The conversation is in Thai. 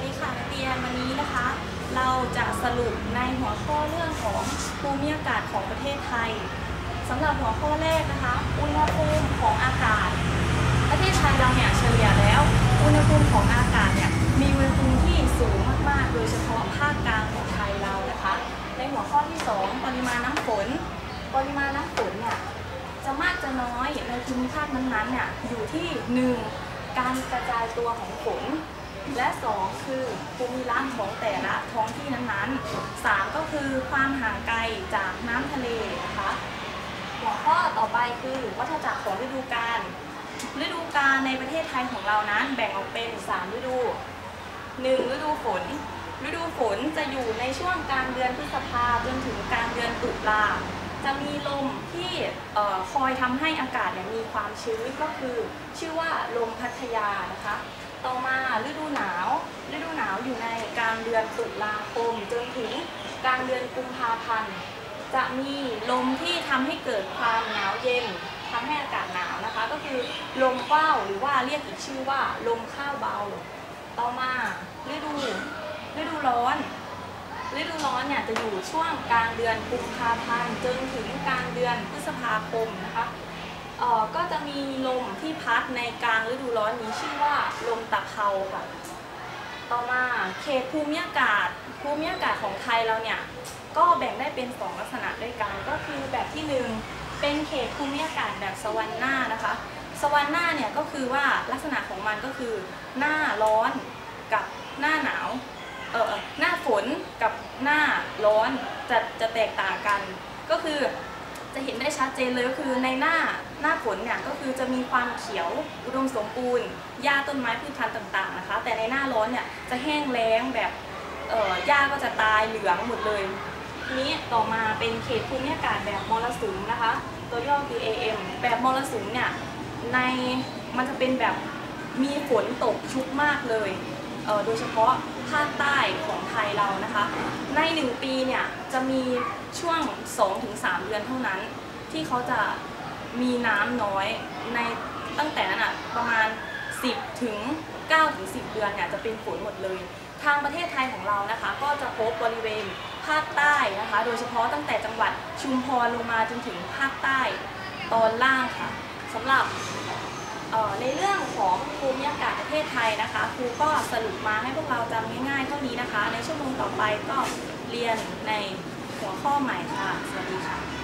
วัสดีค่ะนักเรียนวันนี้นะคะ เราจะสรุปในหัวข้อเรื่องของภูมิอากาศของประเทศไทยสำหรับหัวข้อแรกนะคะ อุณหภูมิของอากาศ ประเทศไทยเราเนี่ยเฉลี่ยแล้ว อุณหภูมิของอากาศเนี่ยมีอุณหภูมิที่สูงมากๆ โดยเฉพาะภาคกลางของไทยเรานะคะ ในหัวข้อที่ 2 ปริมาณน้ำฝน ปริมาณน้ำฝนเนี่ยจะมากจะน้อยในภูมิภาคนั้นๆเนี่ยอยู่ที่ 1. การกระจายตัวของฝน และ 2 คือภูมิรักษ์ของแต่ละท้องที่นั้นๆ 3 ก็คือความห่างไกลจากน้ำทะเลนะคะหัวข้อต่อไปคือวัฏจักรของฤดูกาลฤดูกาลในประเทศไทยของเรานั้นแบ่งออกเป็น 3 ฤดู 1. ฤดูฝน ฤดูฝนจะอยู่ในช่วงกลางเดือนพฤษภาจนถึงกลางเดือนตุลาจะมีลมที่ออคอยทำให้อากาศมีความชื้นก็คือ ชื่อว่าลมพัทยานะคะ ต่อมาฤดูหนาว ฤดูหนาวอยู่ในกลางเดื อนตุลาคมจนถึงกลางเดือนกุมภาพันธ์จะมีลมที่ทำให้เกิดความหนาวเย็นทำให้อากาศหนาวนะคะ ก็คือลมเป้าหรือว่าเรียกอีกชื่อว่าลมข้าวเบา ต่อมาฤดูฤดูร้อนฤดูร้อนเนี่ยจะอยู่ช่วงกลางเดือนกุมภาพันธ์จนถึงกลางเดือนพฤษภาคมนะคะเอ่อก็จะมีลมที่พัดในกลางฤดูร้อนนี้ชื่อว่าลมตะเภาค่ะ ต่อมาเขตภูมิอากาศ ภูมิอากาศของไทยเราเนี่ยก็แบ่งได้เป็น 2 ลักษณะด้วยกัน ก็คือแบบที่ 1 เป็นเขตภูมิอากาศแบบสวรรค์หน้านะคะสวรรค์หน้าเนี่ยก็คือว่าลักษณะของมันก็คือหน้าร้อนกับหน้าหนาวเออหน้าฝนกับหน้าร้อนจะจะแตกต่างกัน ก็คือ จะเห็นได้ชัดเจนเลยก็คือในหน้าหน้าฝนเนี่ยก็คือจะมีความเขียวอุดมสมบูรณ์หญ้าต้นไม้พืชพันธุ์ต่างๆนะคะ แต่ในหน้าร้อนเนี่ยจะแห้งแล้งแบบเอ่อหญ้าก็จะตายเหลืองหมดเลยนี้ต่อมาเป็นเขตภูมิอากาศแบบมรสุมนะคะ ตัวย่อคือ AM แบบมรสุมเนี่ยในมันจะเป็นแบบมีฝนตกชุกมากเลย โดยเฉพาะภาคใต้ของไทยเรานะคะ ใน 1 ปีเนี่ยจะมีช่วง 2-3 เดือนเท่านั้น ที่เขาจะมีน้ำน้อยในตั้งแต่นั้นอะประมาณ 10 ถึง 9 ถึง 10 เดือนเนี่ยจะเป็นฝนหมดเลย ทางประเทศไทยของเรานะคะ ก็จะพบบริเวณภาคใต้นะคะ โดยเฉพาะตั้งแต่จังหวัดชุมพรลงมาจนถึงภาคใต้ตอนล่างค่ะสำหรับในเรื่องของภูมิ เทศไทยนะคะครูก็สรุปมาให้พวกเราจำง่ายๆเท่านี้นะคะ ในชั่วโมงต่อไปก็เรียนในหัวข้อใหม่ค่ะ สวัสดีค่ะ